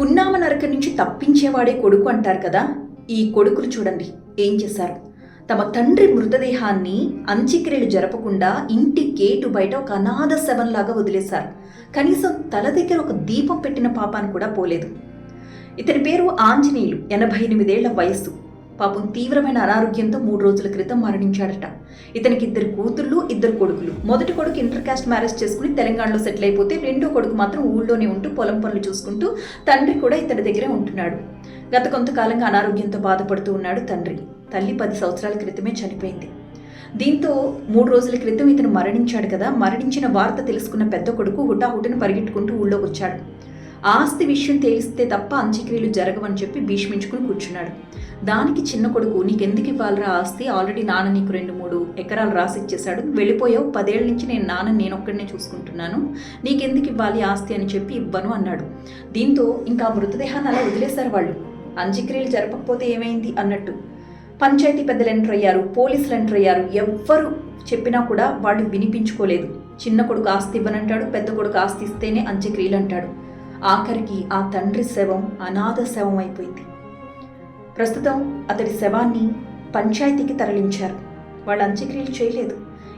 పున్నామ నరక నుంచి తప్పించేవాడే కొడుకు అంటారు కదా? ఈ కొడుకులు చూడండి ఏం చేశారు? తమ తండ్రి మృతదేహాన్ని అంత్యక్రియలు జరపకుండా ఇంటి గేటు బయట ఒక అనాథ శవంలాగా వదిలేశారు. కనీసం తల దగ్గర ఒక దీపం పెట్టిన పాపాన్ని కూడా పోలేదు. ఇతని పేరు ఆంజనేయులు ఎనభై ఎనిమిదేళ్ళ వయస్సు. పాపం తీవ్రమైన అనారోగ్యంతో మూడు రోజుల క్రితం మరణించాడట. ఇతనికి ఇద్దరు కూతుళ్ళు ఇద్దరు కొడుకులు. మొదటి కొడుకు ఇంటర్ కాస్ట్ మ్యారేజ్ చేసుకుని తెలంగాణలో సెటిల్ అయిపోతే రెండో కొడుకు మాత్రం ఊళ్ళోనే ఉంటూ పొలం పనులు చూసుకుంటూ తండ్రి కూడా ఇతని దగ్గరే ఉంటున్నాడు. గత కొంతకాలంగా అనారోగ్యంతో బాధపడుతూ ఉన్నాడు తండ్రి. తల్లి పది సంవత్సరాల క్రితమే చనిపోయింది. దీంతో మూడు రోజుల క్రితం ఇతను మరణించాడు కదా. మరణించిన వార్త తెలుసుకున్న పెద్ద కొడుకు హుటాహుటిన పరిగెట్టుకుంటూ ఊళ్ళోకి వచ్చాడు. ఆస్తి విషయం తేలిస్తే తప్ప అంత్యక్రియలు జరగవని చెప్పి భీష్మించుకుని కూర్చున్నాడు. దానికి చిన్న కొడుకు నీకెందుకు ఇవ్వాలరా ఆస్తి? ఆల్రెడీ నాన్న నీకు రెండు మూడు ఎకరాలు రాసి ఇచ్చేశాడు. వెళ్ళిపోయావు పదేళ్ళ నుంచి నేను నాన్న నేను ఒక్కడనే చూసుకుంటున్నాను. నీకెందుకు ఇవ్వాలి ఆస్తి? అని చెప్పి ఇవ్వను అన్నాడు. దీంతో ఇంకా మృతదేహాన్ని అలా వదిలేశారు వాళ్ళు. అంత్యక్రియలు జరపకపోతే ఏమైంది అన్నట్టు. పంచాయతీ పెద్దలు ఎంటర్ అయ్యారు పోలీసులు ఎంటర్ అయ్యారు. ఎవ్వరు చెప్పినా కూడా వాళ్ళు వినిపించుకోలేదు. చిన్న కొడుకు ఆస్తి ఇవ్వనంటాడు పెద్ద కొడుకు ఆస్తి ఇస్తేనే అంత్యక్రియలు అంటాడు. ఆఖరికి ఆ తండ్రి శవం అనాథ శవం అయిపోయింది ప్రస్తుతం అతడి శవాన్ని పంచాయతీకి తరలించారు. వాళ్ళు అంత్యక్రియలు చేయలేదు.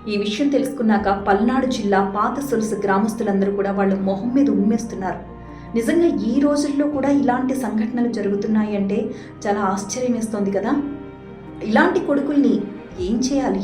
ఈ విషయం తెలుసుకున్నాక పల్నాడు జిల్లా పాత సొలుసు గ్రామస్తులందరూ కూడా వాళ్ళ మొహం మీద ఉమ్మేస్తున్నారు. నిజంగా ఈ రోజుల్లో కూడా ఇలాంటి సంఘటనలు జరుగుతున్నాయి అంటే చాలా ఆశ్చర్యం వేస్తోంది కదా. ఇలాంటి కొడుకుల్ని ఏం చేయాలి?